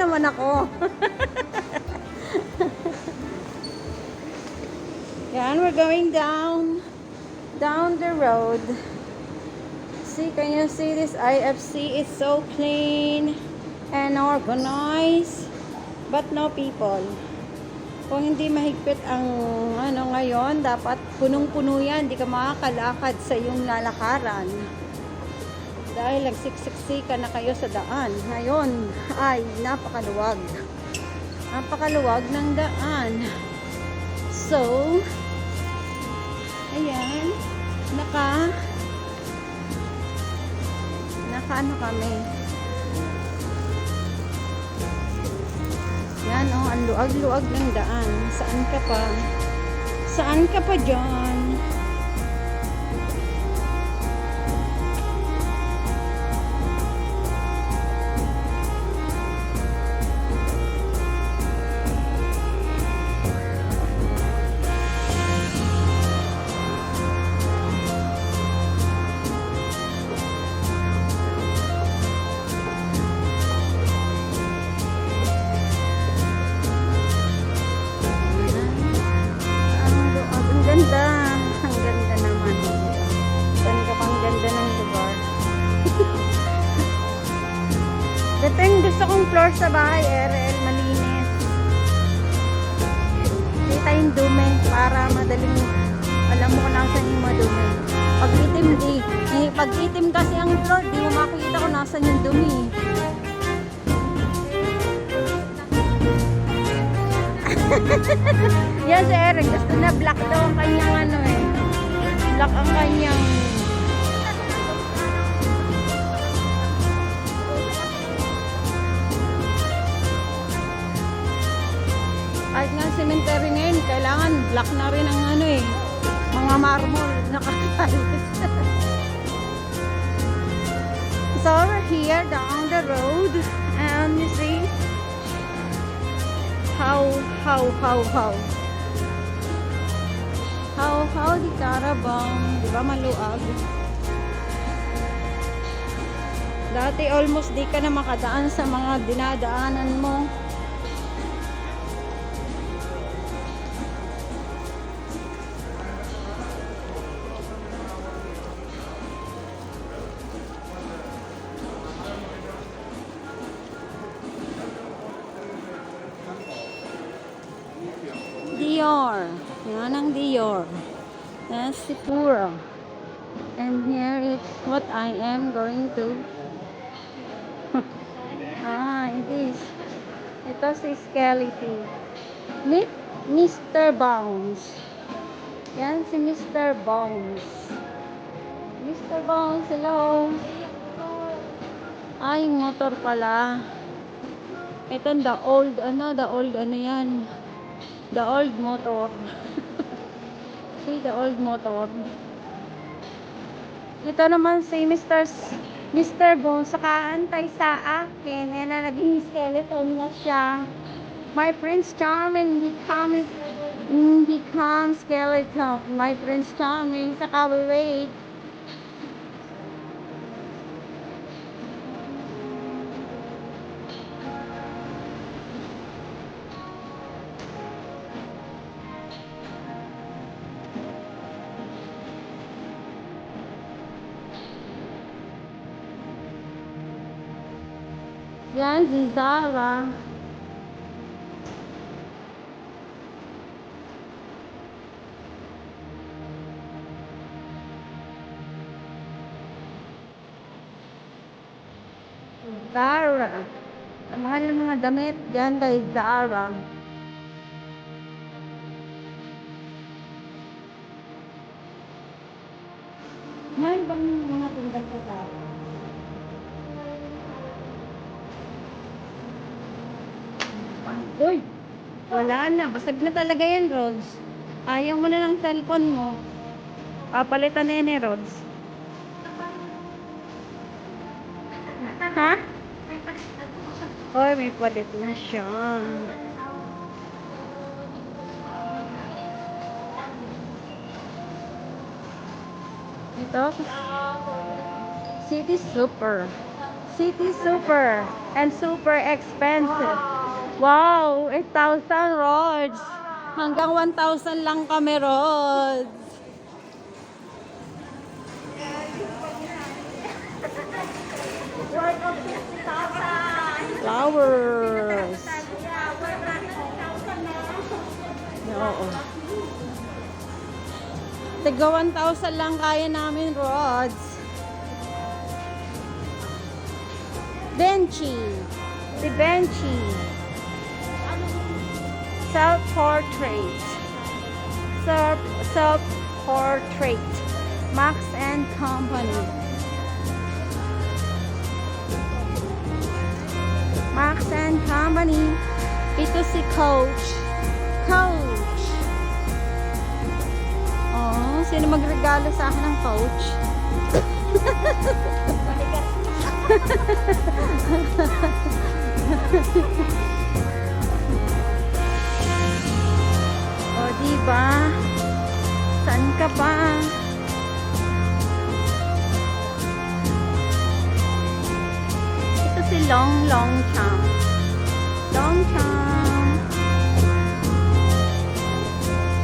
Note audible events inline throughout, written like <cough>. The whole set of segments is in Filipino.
Naman ako. <laughs> Yan, we're going down. Down the road. See, can you see this IFC is so clean and organized, but no people. Kung hindi mahigpit ang ano ngayon, dapat punong-puno yan, hindi ka makakalakad sa iyong lalakaran. Dahil nagsiksiksika na kayo sa daan. Ngayon ay napakaluwag. Napakaluwag ng daan. So, ayan, naka naka ano kami. Yan oh, ang luag-luag ng daan. Saan ka pa? Saan ka pa dyan? Floor sa bahay, RL, malinis. Kita yung dumi para madaling alam mo kung nasan yung madumi. Pag itim, di. Eh, pag itim kasi ang floor, di mo makikita kung nasan yung dumi. <laughs> Yan si Eric, gusto na black daw ang kanyang ano eh. Black ang kanyang black na rin ang ano eh. Mga marmol na kakayos. <laughs> so we're here down the road and you see how, how, how, how. How, how di Carabang, di ba maluag? Dati almost di ka na makadaan sa mga dinadaanan mo. Yan si Pura. And here is what I am going to. <laughs> ah, it is. Ito si Skeleton. Meet Mr. Bounce. Yan si Mr. Bounce. Mr. Bounce, hello. Ay, motor pala. Ito the old, ano, the old, ano yan. The old motor. See, the old motor. Ito naman si Mr. S- Mr. Bones, sakaantay sa akin. Eh, na naging skeleton na siya. My Prince Charming becomes mm, become skeleton. My Prince Charming, saka wait. Yan, si Zara. Zara. Ang mahal ng mga damit dyan kay Zara. Mahal bang mga tindag sa Zara? Uy, wala na. Basag na talaga yan, Rods. Ayaw mo na ng cellphone mo. Papalitan na yan eh, Rods. Ha? Hoy, may palit na siya. Ito. City Super. City Super and super expensive. Wow, 8,000 rods. Hanggang 1,000 lang kami rods. Worth of 50,000. Flowers. Yeah, worth of 50,000 na. Oo. Tiga 1,000 lang kaya namin rods. Benchy. Si Benchy. Self-portrait. Self, self-portrait. Max and Company. Max and Company. Ito si Coach. Coach. Oh, sino magregalo sa akin ng coach? o, <laughs> di ba? Saan ka pa? Ito si Long Long Cham. Long Cham.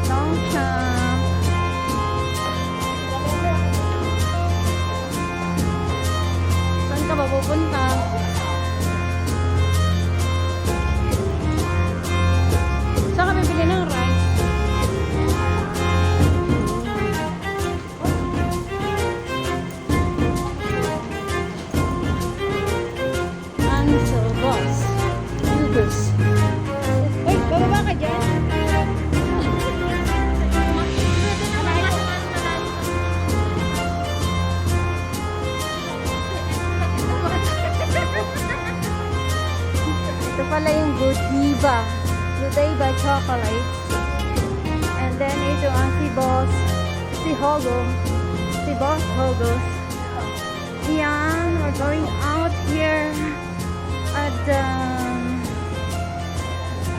Long Cham. Saan ka ba? Ubers. Uy, bababa ka dyan. Ito pala yung Godiva. Godiva chocolate. And then ito ang si Boss, si Hogo. Si Boss Hogos. Yan, we're going out here at um,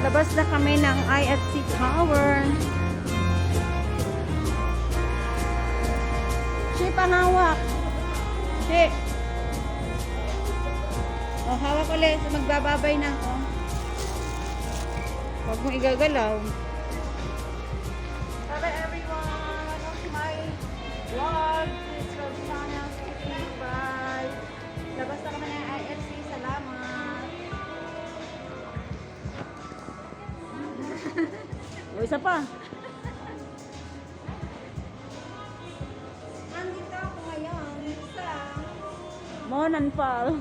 labas na kami ng IFC Tower. Chip ang hawak. Chip. O, hawak ulit. Magbababay na ako. Huwag mo igagalaw. Bye everyone. Welcome to my vlog. Isa pa. Nandito ako ngayon sa ah. Monan Fall.